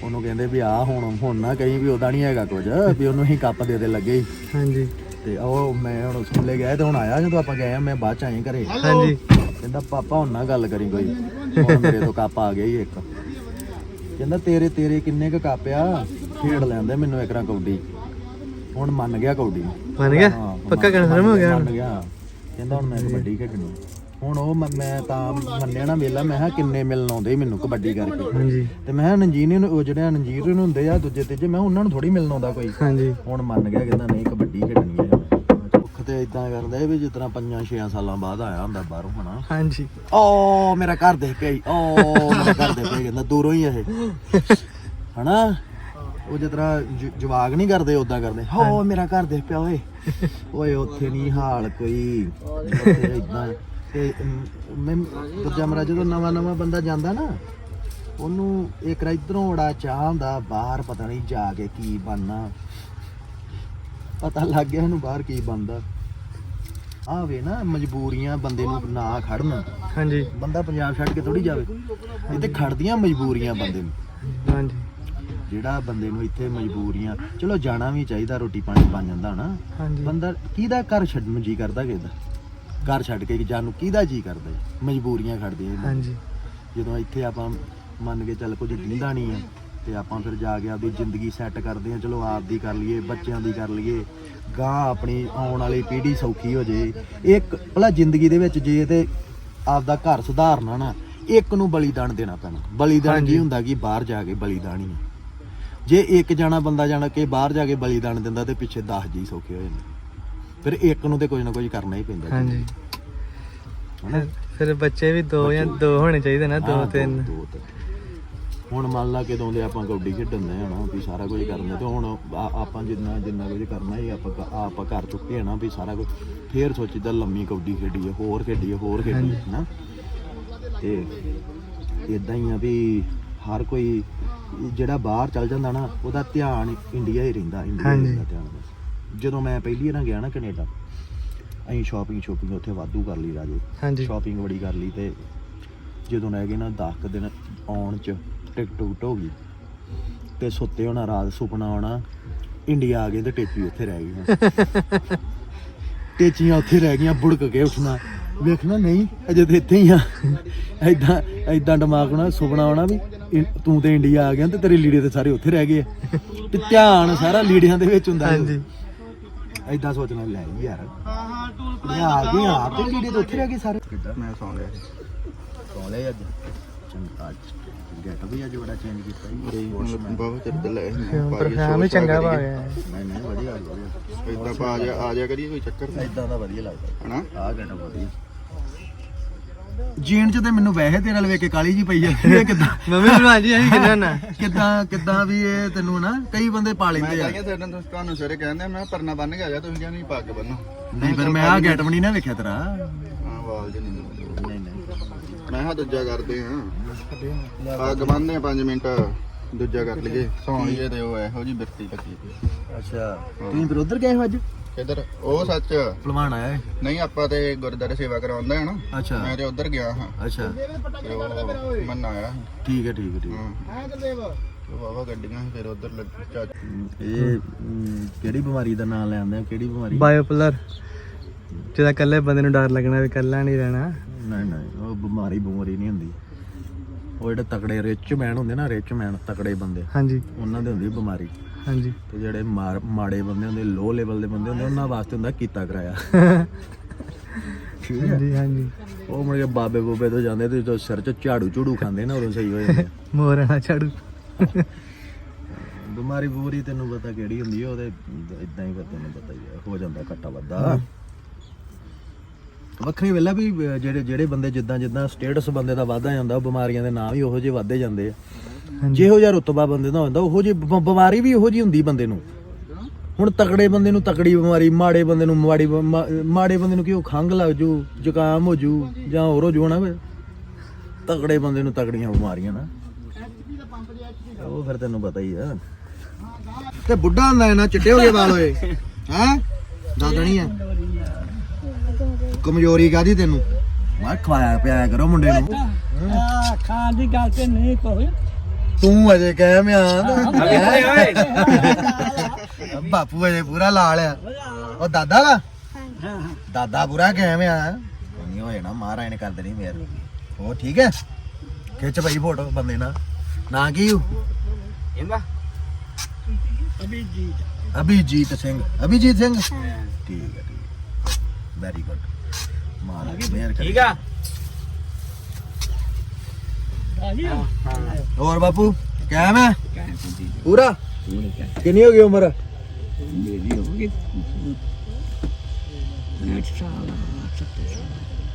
ਉਹਨੂੰ ਕਹਿੰਦੇ ਵੀ ਆ ਹੁਣ ਹੁਣ ਨਾ ਕਹੀਂ ਵੀ ਉਹਦਾ ਨਹੀਂ ਹੈਗਾ ਕੁਝ ਵੀ ਉਹਨੂੰ ਹੀ ਕੱਪ ਦੇ ਦੇ ਲੱਗੇ।
ਹਾਂਜੀ।
ਤੇ ਉਹ ਮੈਂ ਹੁਣ ਸਕੂਲੇ ਗਿਆ ਤੇ ਹੁਣ ਆਇਆ ਜਦੋਂ ਆਪਾਂ ਗਏ ਆ ਮੈਂ ਬਾਅਦ ਚ ਆਏ ਘਰੇ।
ਹਾਂਜੀ।
ਕਹਿੰਦਾ ਪਾਪਾ ਹੁਣ ਨਾ ਗੱਲ ਕਰੀ ਕੋਈ। ਹੁਣ ਮੇਰੇ ਤੋਂ ਕੱਪ ਆ ਗਿਆ ਹੀ ਇੱਕ। ਕਹਿੰਦਾ ਤੇਰੇ ਤੇਰੇ ਕਿੰਨੇ ਕ ਕੱਪ ਆ? ਖੇਡ ਲੈਂਦੇ ਮੈਨੂੰ ਇੱਕ ਰਾਂ ਕੌਡੀ ਹੁਣ ਮੰਨ ਗਿਆ ਕੌਡੀ
ਮੰਨ ਗਿਆ?
ਹਾਂ,
ਪੱਕਾ ਕਨਫਰਮ ਹੋ ਗਿਆ
ਮੰਨ
ਹੁਣ?
ਗਿਆ। ਕਹਿੰਦਾ ਹੁਣ ਮੈਂ ਕਬੱਡੀ ਖੇਡਣੀ। ਹੁਣ ਉਹ ਮ- ਮੈਂ ਤਾਂ ਮੰਨਿਆ ਨਾ ਵੇਲਾ ਮੈਂ ਕਿਹਾ ਕਿੰਨੇ ਮਿਲਣ ਆਉਂਦੇ ਮੈਨੂੰ ਕਬੱਡੀ ਕਰਕੇ।
ਹਾਂਜੀ।
ਤੇ ਮੈਂ ਕਿਹਾ ਨੰਜੀਨੀ ਨੂੰ ਉਹ ਜਿਹੜੇ ਨੰਜੀਰ ਨੂੰ ਹੁੰਦੇ ਆ ਦੂਜੇ ਤੀਜੇ ਮੈਂ ਕਿਹਾ ਉਹਨਾਂ ਨੂੰ ਥੋੜੀ ਮਿਲਣ ਆਉਂਦਾ ਕੋਈ।
ਹਾਂਜੀ।
ਹੁਣ ਮੰਨ ਗਿਆ ਕਹਿੰਦਾ ਨਹੀਂ ਕਬੱਡੀ ਖੇਡਣੀ ਹੈ ਤੇ ਇਦਾਂ ਕਰਦਾ ਵੀ ਜਿਸ ਤਰ੍ਹਾਂ ਪੰਜਾਂ ਛੇਆਂ ਸਾਲਾਂ ਬਾਅਦ ਆਇਆ ਹੁੰਦਾ ਬਾਹਰੋਂ ਹਨਾ?
ਹਾਂਜੀ।
ਓ ਮੇਰਾ ਘਰ ਦੇਖ ਕੇ ਆਈ। ਓ ਮੇਰਾ ਘਰ ਦੇਖ ਕੇ ਕਹਿੰਦਾ ਦੂਰੋਂ ਹੀ ਇਹ। ਹਨਾ? ਉਹ ਜਿਸ ਤਰ੍ਹਾਂ ਜ- ਜਵਾਕ ਨਹੀਂ ਕਰਦੇ ਉਦਾਂ ਕਰਦੇ। ਹੋ ਮੇਰਾ ਘਰ ਦੇਖ ਪਿਆ ਓਏ। ਓਏ ਉੱਥੇ ਨਹੀਂ ਹਾਲ ਕੋਈ। ਉੱਥੇ ਇਦਾਂ ਤੇ ਅਮ, ਮੈਂ ਦੂਜਾ ਮਰਾ ਜਦੋਂ ਨਵਾਂ ਨਵਾਂ ਬੰਦਾ ਜਾਂਦਾ ਨਾ ਉਹਨੂੰ ਇੱਕ ਰਾ ਇਧਰੋਂ ਬੜਾ ਚਾਹ ਹੁੰਦਾ ਬਾਹਰ ਪਤਾ ਨਹੀਂ ਜਾ ਕੇ ਕੀ ਬਣਨਾ। ਪਤਾ ਲੱਗ ਗਿਆ ਇਹਨੂੰ ਬਾਹਰ ਕੀ ਬਣਦਾ। ਆਵੇ ਨਾ ਮਜਬੂਰੀਆਂ ਬੰਦੇ ਨੂੰ ਨਾ ਖੜਨ।
ਹਾਂਜੀ।
ਬੰਦਾ ਪੰਜਾਬ ਛੱਡ ਕੇ ਥੋੜੀ ਜਾਵੇ। ਇੱਥੇ ਖੜਦੀਆਂ ਮਜਬੂਰੀਆਂ ਬੰਦੇ ਨੂੰ।
ਹਾਂਜੀ।
ਜਿਹੜਾ ਬੰਦੇ ਨੂੰ ਇੱਥੇ ਮਜਬੂਰੀਆਂ ਚਲੋ ਜਾਣਾ ਵੀ ਚਾਹੀਦਾ ਰੋਟੀ ਪਾਣੀ ਬਣ ਜਾਂਦਾ ਨਾ।
ਹਾਂਜੀ।
ਬੰਦਾ ਕਿਹਦਾ ਘਰ ਛੱਡਣ ਜੀ ਕਰਦਾ ਕਿਹਦਾ ਘਰ ਛੱਡ ਕੇ ਜਾਣ ਨੂੰ ਕਿਹਦਾ ਜੀ ਕਰਦਾ? ਮਜਬੂਰੀਆਂ ਖੜਦੀਆਂ।
ਹਾਂਜੀ।
ਜਦੋਂ ਇੱਥੇ ਆਪਾਂ ਮੰਨ ਕੇ ਚੱਲ ਕੁਝ ਦਿੰਦਾ ਨਹੀਂ ਆ ਤੇ ਆਪਾਂ ਫਿਰ ਜਾ ਕੇ ਆਪਦੀ ਜ਼ਿੰਦਗੀ ਸੈੱਟ ਕਰਦੇ ਆ ਚਲੋ ਆਪ ਦੀ ਕਰ ਲਈਏ ਬੱਚਿਆਂ ਦੀ ਕਰ ਲਈਏ। ਗਾਂ ਆਪਣੀ ਆਉਣ ਵਾਲੀ ਪੀੜ੍ਹੀ ਸੌਖੀ ਹੋ ਜੇ। ਇੱਕ ਭਲਾ ਜ਼ਿੰਦਗੀ ਦੇ ਵਿੱਚ ਜੇ ਤੇ ਆਪਦਾ ਘਰ ਸੁਧਾਰਨਾ ਨਾ ਇੱਕ ਨੂੰ ਬਲੀਦਾਨ ਦੇਣਾ ਪੈਣਾ। ਬਲੀਦਾਨ ਕੀ ਹੁੰਦਾ ਕਿ ਬਾਹਰ ਜਾ ਕੇ ਬਲੀਦਾਨ ਹੀ ਜੇ ਇੱਕ ਜਾਣਾ ਬੰਦਾ ਜਾਣ ਕੇ ਬਾਹਰ ਜਾ ਕੇ ਬਲੀਦਾਨ ਦਿੰਦਾ ਤੇ ਪਿੱਛੇ 10 ਜੀ ਸੌਖੇ ਹੋ ਜਾਂਦੇ। ਫਿਰ ਇੱਕ ਨੂੰ ਤੇ ਕੁਝ ਨਾ ਕੁਝ ਕਰਨਾ ਹੀ ਪੈਂਦਾ।
ਹਾਂਜੀ। ਫਿਰ ਬੱਚੇ ਵੀ ਦੋ ਜਾਂ ਦੋ ਹੋਣੇ ਚਾਹੀਦੇ ਨਾ ਦੋ
ਹਾਂ,
ਤਿੰਨ।
ਦੋ ਤਿੰਨ। ਹੁਣ ਮੰਨ ਲਾ ਕਿਦੋਂ ਦੇ ਆਪਾਂ ਕਬੱਡੀ ਖੇਡਣ ਦੇ ਹਨਾ ਵੀ ਸਾਰਾ ਕੁਝ ਕਰਨਾ ਤੇ ਹੁਣ ਆ- ਆਪਾਂ ਜਿੰਨਾ ਜਿੰਨਾ ਕੁਝ ਕਰਨਾ ਹੀ ਆਪਾਂ ਕ- ਆਪਾਂ ਕਰ ਚੁੱਕੇ ਹਨਾ ਵੀ ਸਾਰਾ ਕੁਝ ਫੇਰ ਸੋਚੀਦਾ ਲੰਮੀ ਕਬੱਡੀ ਖੇਡੀਏ ਹੋਰ ਖੇਡੀਏ ਹੋਰ ਖੇਡੀਏ ਹਨਾ ਤੇ ਇਦਾਂ ਹੀ ਆ ਵੀ ਹਰ ਕੋਈ ਜਿਹੜਾ ਬਾਹਰ ਚੱਲ ਜਾਂਦਾ ਨਾ ਉਹਦਾ ਧਿਆਨ ਇੰਡੀਆ ਹੀ ਰਹਿੰਦਾ ਇੰਡੀਆ ਹੀ
ਹਾਂਜੀ।
ਰਹਿੰਦਾ ਧਿਆਨ ਬਸ। ਜਦੋਂ ਮੈਂ ਪਹਿਲੀ ਵਾਰ ਗਿਆ ਨਾ ਕੈਨੇਡਾ ਅਸੀਂ ਸ਼ਾਪਿੰਗ ਸ਼ਾਪਿੰਗ ਉੱਥੇ ਵਾਧੂ ਕਰ ਲਈ ਰਾਜੇ
ਹਾਂਜੀ
ਸ਼ਾਪਿੰਗ ਬੜੀ ਕਰ ਲਈ ਤੇ ਜਦੋਂ ਰਹਿ ਗਏ ਨਾ 10 ਕੁ ਦਿਨ ਆਉਣ ਚ ਟਿਕਟ ਟੁਕਟ ਹੋ ਗਈ। ਤੇ ਸੁੱਤੇ ਹੋਣਾ ਰਾਤ ਸੁਪਨਾ ਆਉਣਾ ਇੰਡੀਆ ਆ ਗਏ ਤੇ ਟੇਚੀ ਉੱਥੇ ਰਹਿ ਗਈਆਂ। ਟੇਚੀਆਂ ਉੱਥੇ ਰਹਿ ਗਈਆਂ ਬੁੜਕ ਕੇ ਉੱਠਣਾ। ਵੇਖਣਾ ਨਹੀਂ ਅਜੇ ਤੇ ਇੱਥੇ ਹੀ ਆ। ਐਦਾਂ ਐਦਾਂ ਦਿਮਾਗ ਨਾਲ ਸੁਪਨਾ ਆਉਣਾ ਵੀ ਤੂੰ ਤੇ ਇੰਡੀਆ ਆ ਗਿਆ ਤੇ ਤੇਰੇ ਲੀੜੇ ਤੇ ਸਾਰੇ ਉੱਥੇ ਰਹਿ ਗਏ। ਤੇ ਧਿਆਨ ਸਾਰਾ ਲੀੜਿਆਂ ਦੇ ਵਿੱਚ ਹੁੰਦਾ
ਹਾਂਜੀ।
ਐਦਾਂ ਸੋਚਣਾ ਲੈ ਯਾਰ। ਮੈਂ ਆ ਗਿਆ ਆਪ ਤੇ ਲੀੜੇ ਤੇ ਉੱਥੇ ਰਹਿ ਗਏ ਸਾਰੇ।
ਮੈਂ ਸੌਂ ਗਿਆ
ਸੌਂ ਲਿਆ ਅੱਜ। ਚੰਗਾ ਅੱਜ। ਗੈਟ ਵੀ ਅੱਜ ਬੜਾ ਚੇਂਜ ਕੀਤਾ ਜੀ
ਬਹੁਤ ਚਿਰ ਤੇ ਲੈ
ਪਰਫਿਊਮ ਵੀ ਚੰਗਾ ਪਾ ਗਿਆ ਹੈ।
ਨਹੀਂ ਨਹੀਂ ਵਧੀਆ ਵਧੀਆ
ਇਦਾਂ ਪਾ ਆ ਜਾ ਆ ਜਾ ਕਰੀਏ ਕੋਈ ਚੱਕਰ
ਇਦਾਂ ਦਾ ਵਧੀਆ ਲੱਗਦਾ
ਹਨਾ
ਆ ਗੈਟ ਵਧੀਆ ਜੀਨ ਚ ਤੇ ਮੈਨੂੰ ਵੈਸੇ ਤੇਰੇ ਨਾਲ ਵੇਖ ਕੇ ਕਾਲੀ ਜੀ ਪਈ ਜਾਂਦੀ ਹੈ ਕਿਦਾਂ?
ਮੰਮੀ ਬਣਵਾ ਜੀ ਅਸੀਂ ਕਿੰਨਾ ਨਾ
ਕਿਦਾਂ ਕਿਦਾਂ ਵੀ ਇਹ ਤੈਨੂੰ ਨਾ ਕਈ ਬੰਦੇ ਪਾ
ਮੈਂ
ਲੈਂਦੇ ਆ।
ਕਹਿੰਦਾ ਤੇਰੇ ਨੂੰ ਤੁਹਾਨੂੰ ਸਵੇਰੇ ਕਹਿੰਦੇ ਮੈਂ ਪਰਨਾ ਬੰਨ ਕੇ ਆ ਜਾ ਤੁਸੀਂ ਕਹਿੰਦੇ ਨਹੀਂ ਪੱਗ ਬੰਨੋ।
ਨਹੀਂ ਫਿਰ ਮੈਂ ਆ ਗੈਟ ਵੀ ਨਹੀਂ ਨਾ ਵੇਖਿਆ ਤੇਰਾ।
ਹਾਂ ਵਾਲ ਜੀ ਨਹੀਂ
ਨਹੀਂ ਨਹੀਂ
ਮੈਂ ਹਾਂ ਦੂਜਾ ਕਰਦੇ ਹਾਂ। ਪੱਗ ਬੰਨਦੇ 5 ਮਿੰਟ ਦੂਜਾ ਕਰ ਲਈਏ। ਸੌਂ ਲਈਏ ਤੇ ਉਹ ਇਹੋ ਜੀ ਬਿਰਤੀ ਲੱਗੀ ਪਈ
ਅੱਛਾ। ਤੁਸੀਂ ਫਿਰ ਉਧਰ ਗਏ ਹੋ ਅੱਜ?
ਕਿੱਧਰ ਉਹ ਸੱਚ।
ਭਲਵਾਨ ਆਇਆ ਹੈ
ਨਹੀਂ ਆਪਾਂ ਤੇ ਗੁਰਦਾਰੇ ਸੇਵਾ ਕਰਾਉਂਦਾ ਹੈ ਨਾ।
ਅੱਛਾ।
ਮੈਂ ਤੇ ਉਧਰ ਗਿਆ ਹਾਂ।
ਅੱਛਾ।
ਮੰਨ ਆਇਆ
ਠੀਕ ਹੈ ਠੀਕ ਹੈ ਠੀਕ ਹੈ।
ਹਾਂ। ਤੇ ਵਾਵਾ ਗੱਡੀਆਂ ਫਿਰ ਉਧਰ ਲੱਗ
ਇਹ ਕਿਹੜੀ ਬਿਮਾਰੀ ਦਾ ਨਾਮ ਲੈਂਦੇ ਆ? ਕਿਹੜੀ ਬਿਮਾਰੀ?
ਬਾਇਓਪੋਲਰ ਜਿਹਦਾ ਕੱਲੇ ਬੰਦੇ ਨੂੰ ਡਰ ਲੱਗਣਾ ਵੀ ਕੱਲਾ ਨਹੀਂ ਰਹਿਣਾ।
ਨਹੀਂ ਨਹੀਂ ਉਹ ਬਿਮਾਰੀ ਬਿਮਾਰੀ ਨਹੀਂ ਹੁੰਦੀ। ਉਹ ਜਿਹੜੇ ਤਕੜੇ ਰਿਚ ਮੈਨ ਹੁੰਦੇ ਨਾ ਰਿਚ ਮੈਨ ਤਕੜੇ ਬੰਦੇ
ਹਾਂਜੀ।
ਉਹਨਾਂ ਦੇ ਹੁੰਦੀ ਬਿਮਾਰੀ।
ਹਾਂਜੀ।
ਤੇ ਜਿਹੜੇ ਮਾਰ- ਮਾੜੇ ਬੰਦੇ ਹੁੰਦੇ ਲੋ ਲੈਵਲ ਦੇ ਬੰਦੇ ਹੁੰਦੇ ਉਹਨਾਂ ਵਾਸਤੇ ਹੁੰਦਾ ਕੀਤਾ ਕਰਾਇਆ। ਠੀਕ ਹੈ
ਹਾਂਜੀ ਹਾਂਜੀ।
ਉਹ ਮੁੜ ਕੇ ਬਾਬੇ ਬੋਬੇ ਤੋਂ ਜਾਂਦੇ ਤੇ ਜਦੋਂ ਸਿਰ 'ਚ ਝਾੜੂ ਝੂੜੂ ਖਾਂਦੇ ਨਾ ਉਦੋਂ ਸਹੀ ਹੋ ਜਾਂਦੇ ਆ।
ਮੋਰਣਾ ਝਾੜੂ।
ਬਿਮਾਰੀ ਬੂਰੀ ਤੈਨੂੰ ਪਤਾ ਕਿਹੜੀ ਹੁੰਦੀ ਹੈ ਉਹਦੇ ਇਦਾਂ ਹੀ ਫਿਰ ਤੈਨੂੰ ਪਤਾ ਹੀ ਹੈ ਹੋ ਜਾਂਦਾ ਘੱਟਾ ਵੱਧਾ। ਵੱਖਰੀ ਵੇਲਾ ਵੀ ਜਿਹੜੇ ਜਿਹੜੇ ਬੰਦੇ ਜਿੱਦਾਂ ਜਿੱਦਾਂ ਸਟੇਟਸ ਬੰਦੇ ਦਾ ਵਾਧਾ ਜਾਂਦਾ ਉਹ ਬਿਮਾਰੀਆਂ ਦੇ ਨਾਂ ਵੀ ਉਹੋ ਜਿਹੇ ਵੱਧਦੇ ਜਾਂਦੇ ਆ। ਜਿਹੋ ਜਿਹਾ ਰੁਤਬਾ ਬੰਦੇ ਦਾ ਹੁੰਦਾ ਉਹੋ ਜਿਹੀ ਬਿਮਾਰੀ ਵੀ ਉਹੋ ਜਿਹੀ ਹੁੰਦੀ ਬੰਦੇ ਨੂੰ। ਹੁਣ ਤਕੜੇ ਬੰਦੇ ਨੂੰ ਤਕੜੀ ਬਿਮਾਰੀ ਮਾੜੇ ਬੰਦੇ ਨੂੰ ਮਾੜੀ ਮਾੜੇ ਬੰਦੇ ਨੂੰ ਕਿਉਂ ਖੰਗ ਲੱਗ ਜੂ ਜ਼ੁਕਾਮ ਹੋ ਜੂ ਜਾਂ ਹੋਰ ਹੋ ਜੂ ਨਾ ਤਕੜੇ ਬੰਦੇ ਨੂੰ ਤਕੜੀਆਂ ਬਿਮਾਰੀਆਂ ਨਾ। ਉਹ ਫਿਰ ਤੈਨੂੰ ਪਤਾ ਹੀ ਆ। ਤੇ ਬੁੱਢਾ ਹੁੰਦਾ ਨਾ ਚਿੱਟੇ ਹੋ ਗਏ ਵਾਲ ਹੋਏ ਹੈ? ਦਾਦਾ ਨਹੀਂ ਆ। ਕਮਜ਼ੋਰੀ ਕਾਦੀ ਤੈਨੂੰ? ਮੈਂ ਖਵਾਇਆ ਪਿਆਇਆ ਕਰੋ ਮੁੰਡੇ ਨੂੰ।
ਖਾਣ ਦੀ ਗੱਲ ਤੇ ਨਹੀਂ ਕੋਈ।
ਤੂੰ ਅਜੇ ਕਹਿ ਮਿਆ ਬਾਪੂ ਅਜੇ ਪੂਰਾ ਲਾਲ ਆ। ਉਹ ਦਾਦਾ ਵਾ? ਦਾਦਾ ਪੂਰਾ ਕਹਿ ਮਿਆ ਨਹੀਂ ਹੋਏ ਨਾ ਮਹਾਰਾਜ ਨੇ ਕਰ ਦੇਣੀ ਮੇਰ ਉਹ ਠੀਕ ਹੈ ਖਿੱਚ ਭਾਈ ਫੋਟੋ ਬੰਦੇ ਨਾਲ। ਨਾਂ ਕੀ ਹੂ
ਇਹਦਾ? ਅਭਿਜੀਤ।
ਅਭਿਜੀਤ ਸਿੰਘ। ਅਭਿਜੀਤ ਸਿੰਘ? ਠੀਕ ਹੈ ਠੀਕ ਵੈਰੀ ਗੁੱਡ ਮਹਾਰਾਜ ਮਿਹਰ ਕਰੇ।
ਠੀਕ ਆ ਆਜੀ
ਹੋਰ ਬਾਪੂ ਕਹਿ ਮੈਂ ਪੂਰਾ? ਕਿੰਨੀ ਹੋ ਗਈ ਉਮਰ?
ਮੇਰੀ ਹੋ ਗਈ। ਨੈਟ ਸਾਲ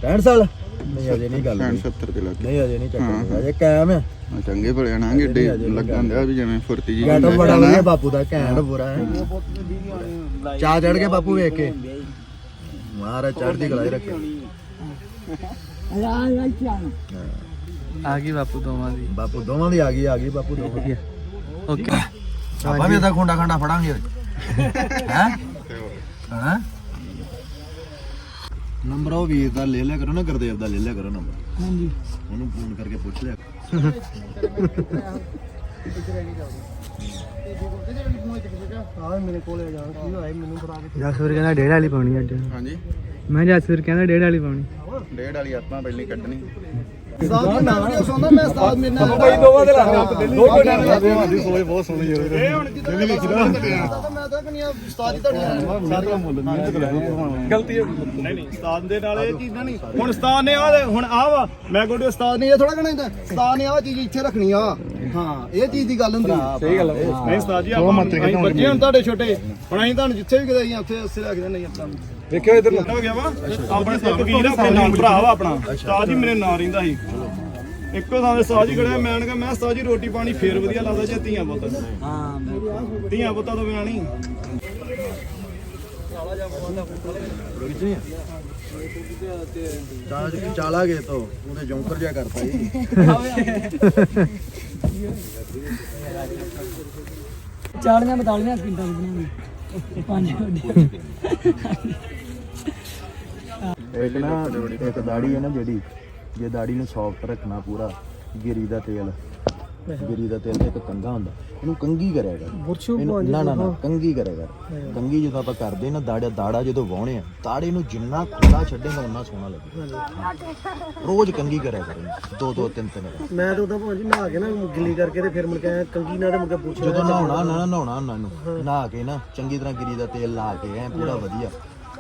65 ਸਾਲ। ਨਹੀਂ ਅਜੇ ਨਹੀਂ ਗੱਲ ਹੋਈ।
70 ਤੇ ਲੱਗ।
ਨਹੀਂ ਅਜੇ ਨਹੀਂ ਚੱਕਰ ਅਜੇ ਕਾਇਮ ਹੈ?
ਆ ਚੰਗੇ ਭਲੇ ਨਾ ਗਿੱਡੇ ਲੱਗਣ ਦਿਆ ਵੀ ਜਿਵੇਂ ਫੁਰਤੀ ਜੀ
ਬੜਾ ਵਧੀਆ ਬਾਪੂ ਦਾ ਘੈਂਟ ਪੂਰਾ ਹੈ। ਚਾਹ ਚੜ ਕੇ ਬਾਪੂ ਵੇਖ ਕੇ? ਮਹਾਰਾਜ ਚੜ੍ਹਦੀ ਕਲਾ ਹੀ ਰੱਖੇ।
ਆ ਆ ਚਾਣ
ਆ ਗਈ ਬਾਪੂ ਦੋਵਾਂ ਦੀ।
ਬਾਪੂ ਦੋਵਾਂ ਦੀ ਆ ਗਈ ਆ ਗਈ ਬਾਪੂ ਦੋਵਾਂ ਦੀ।
ਓਕੇ।
ਆਪਾਂ ਵੀ ਇਹਦਾ ਖੁੰਡਾ ਖੰਡਾ ਫੜਾਂਗੇ ਹੈ? ਹਾਂ? ਨੰਬਰ ਉਹ ਵੀਰ ਦਾ ਲੈ ਲਿਆ ਕਰੋ ਨਾ ਗੁਰਦੇਵ ਦਾ ਲੈ ਲਿਆ ਕਰੋ ਨੰਬਰ।
ਹਾਂਜੀ।
ਉਹਨੂੰ ਫੋਨ ਕਰਕੇ ਪੁੱਛ ਲਿਆ।
ਆ ਮੇਰੇ ਕੋਲੇ ਜਾ ਕੀ ਹੋਇਆ? ਮੈਨੂੰ ਫੜਾ ਕੇ
ਜਸਵੀਰ ਕਹਿੰਦਾ ਡੇਢ ਵਾਲੀ ਪਾਉਣੀ ਅੱਜ।
ਹਾਂਜੀ।
ਮੈਂ ਜਸਵੀਰ ਕਹਿੰਦਾ ਡੇਢ ਵਾਲੀ ਪਾਉਣੀ।
ਡੇਢ ਵਾਲੀ ਆਪਾਂ ਪਹਿਲੀ ਕੱਢਣੀ।
ਉਸਤਾਦ ਦੀ ਮੈਂ ਵੀਡੀਓ ਸੁਣਦਾ ਮੈਂ ਉਸਤਾਦ ਮੇਰੇ ਨਾਲ ਬਾਈ ਦੋਵਾਂ ਦੇ ਲੱਗ ਦੋ ਕੋਈ ਤੁਹਾਡੀ ਸੋਚ ਬਹੁਤ ਸੋਹਣੀ ਹੈ। ਇਹ ਹੁਣ ਜਿੱਦਾਂ ਨਹੀਂ ਲਿਖਦਾ ਮੈਂ ਤਾਂ ਕਹਿੰਦੀ ਉਸਤਾਦ ਦੀ ਤੁਹਾਡੀ ਸਾਰਾ ਮੁੱਲ ਮਿਹਨਤ ਕਰਾਂਗੇ ਗਲਤੀ ਨਹੀਂ ਨਹੀਂ ਉਸਤਾਦ ਦੇ ਨਾਲ ਇਹ ਚੀਜ਼ ਨਹੀਂ। ਹੁਣ ਉਸਤਾਦ ਨੇ ਆ ਹੁਣ ਆ ਵਾ ਮੈਂ ਕੋਈ ਉਸਤਾਦ ਨੇ ਇਹ ਥੋੜਾ ਕਹਿਣਾ ਹੁੰਦਾ। ਉਸਤਾਦ ਨੇ ਆ ਚੀਜ਼ ਇੱਥੇ ਰੱਖਣੀ ਆ। ਹਾਂ ਇਹ ਚੀਜ਼ ਦੀ ਗੱਲ ਹੁੰਦੀ ਸਹੀ ਗੱਲ ਨਹੀਂ ਉਸਤਾਦ ਜੀ ਆਪਾਂ ਅਸੀਂ ਬੱਚੇ ਹੁਣ ਤੁਹਾਡੇ ਛੋਟੇ। ਹੁਣ ਅਸੀਂ ਤੁਹਾਨੂੰ ਜਿੱਥੇ ਵੀ ਕਿਤੇ ਅਸੀਂ ਉੱਥੇ ਉੱਥੇ ਰੱਖ ਦਿੰਦੇ ਆਪਾਂ।
ਵੇਖਿਓ ਇਧਰ
ਹੋ ਗਿਆ ਵਾ? ਆਪਣੇ ਇੱਕ ਵੀਰ ਆਪਣੇ ਨਾਲ ਭਰਾ ਵਾ ਆਪਣਾ। ਉਸਤਾਦ ਜੀ ਮੇਰੇ ਨਾਲ ਰਹਿੰਦਾ ਸੀ। ਇੱਕੋ ਥਾਂ ਦੇ ਉਸਤਾਦ ਜੀ ਖੜਿਆ। ਮੈਂ ਕਿਹਾ ਮੈਂ ਉਸਤਾਦ ਜੀ ਰੋਟੀ ਪਾਣੀ ਫੇਰ ਵਧੀਆ ਲੱਗਦਾ ਜੇ ਧੀਆਂ ਪੁੱਤ ਹਾਂ ਧੀਆਂ ਪੁੱਤਾਂ ਤੋਂ ਬਿਨਾਂ ਨਹੀਂ।
ਚਾਲ ਜੀ ਚਾਲਾ ਗਏ ਤੋ ਉਹਨੇ ਜੌਂਕਰ ਜਿਆ ਕਰਤਾ ਜੀ।
ਚਾਲੀਆਂ ਬਤਾਲੀਆਂ ਪਿੰਡਾਂ ਦੀ ਬਣਾਉਣੀ ਪੰਜ
ਇੱਕ ਨਾ, ਇੱਕ ਦਾੜੀ ਹੈ ਨਾ ਜਿਹੜੀ, ਜੇ ਦਾੜੀ ਨੂੰ ਸੌਫਟ ਰੱਖਣਾ ਪੂਰਾ, ਗਿਰੀ ਦਾ ਤੇਲ। ਗਿਰੀ ਦਾ ਤੇਲ ਤੇ ਇੱਕ ਕੰਗਾ ਹੁੰਦਾ। ਇਹਨੂੰ ਕੰਗੀ ਕਰਿਆ ਕਰ ਇਹਨੂੰ ਨਾ ਨਾ ਨਾ ਕੰਗੀ ਕਰਿਆ ਕਰ ਕੰਗੀ ਜਦੋਂ ਆਪਾਂ ਕਰਦੇ ਨਾ ਦਾੜਾ ਦਾੜਾ ਜਦੋਂ ਵਾਉਣੇ ਆ ਦਾੜੇ ਨੂੰ ਜਿੰਨਾ ਖੁੱਲਾ ਛੱਡੇਗਾ ਉਨਾ ਸੋਹਣਾ ਲੱਗੇਗਾ। ਰੋਜ਼ ਕੰਗੀ ਕਰਿਆ ਕਰ। ਇਹਨੂੰ। ਦੋ ਦੋ ਤਿੰਨ ਤਿੰਨ।
ਮੈਂ ਤਾਂ ਉਹਦਾ ਭਾਂਜੀ ਨਹਾ ਕੇ ਨਾ ਗਿੱਲੀ ਕਰਕੇ ਤੇ ਫਿਰ ਮੁੜ ਕੇ ਕੰਗੀ ਨਾਲ ਤੇ ਮੁੜ ਕੇ ਪੁੱਛ
ਜਦੋਂ ਨਹਾਉਣਾ ਨਾ ਨਹਾਉਣਾ ਨੂੰ। ਨਹਾ ਕੇ ਨਾ ਚੰਗੀ ਤਰ੍ਹਾਂ ਗਿਰੀ ਦਾ ਤੇਲ ਲਾ ਕੇ ਐ ਪੂਰਾ ਵਧੀਆ।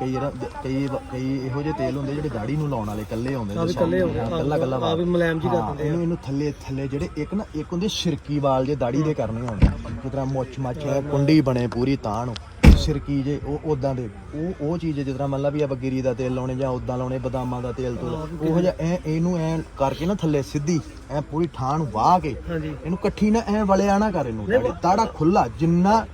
ਕਈ ਜਿਹੜਾ ਕਈ ਕਈ ਇਹੋ ਜਿਹੇ ਤੇਲ ਹੁੰਦੇ ਜਿਹੜੇ ਦਾੜੀ ਨੂੰ ਲਾਉਣ ਵਾਲੇ ਕੱਲੇ ਆਉਂਦੇ ਨੇ ਕੱਲੇ ਆਉਂਦੇ ਕੱਲਾ ਕੱਲਾ ਆ ਵੀ ਮਲੈਮ ਜੀ ਕਰ ਦਿੰਦੇ ਇਹਨੂੰ ਇਹਨੂੰ ਥੱਲੇ ਥੱਲੇ ਜਿਹੜੇ ਇੱਕ ਨਾ ਇੱਕ ਹੁੰਦੇ ਸ਼ਿਰਕੀ ਵਾਲ ਜੇ ਦਾੜੀ ਦੇ ਕਰਨੇ ਹੁੰਦੇ ਜਿਸ ਤਰ੍ਹਾਂ ਮੁੱਛ ਮੱਛ ਕੁੰਡੀ ਬਣੇ ਪੂਰੀ ਤਾਂ ਨੂੰ ਸ਼ਿਰਕੀ ਜੇ ਉਹ ਉਦਾਂ ਦੇ ਉਹ ਉਹ ਚੀਜ਼ ਜਿਸ ਤਰ੍ਹਾਂ ਮੰਨ ਲਾ ਵੀ ਆਪਾਂ ਗਿਰੀ ਦਾ ਤੇਲ ਲਾਉਣੇ ਜਾਂ ਉਦਾਂ ਲਾਉਣੇ ਬਦਾਮਾਂ ਦਾ ਤੇਲ ਤੋਂ ਉਹੋ ਜਿਹਾ ਐ ਇਹਨੂੰ ਐ ਕਰਕੇ ਨਾ ਥੱਲੇ ਸਿੱਧੀ ਐ ਪੂਰੀ ਠਾਣ ਵਾਹ ਕੇ ਇਹਨੂੰ ਇਕੱਠੀ ਨਾ ਐ ਵਲਿਆ ਨਾ ਕਰ ਇਹਨੂੰ। ਦਾੜਾ ਖੁੱਲਾ ਜਿੰਨਾ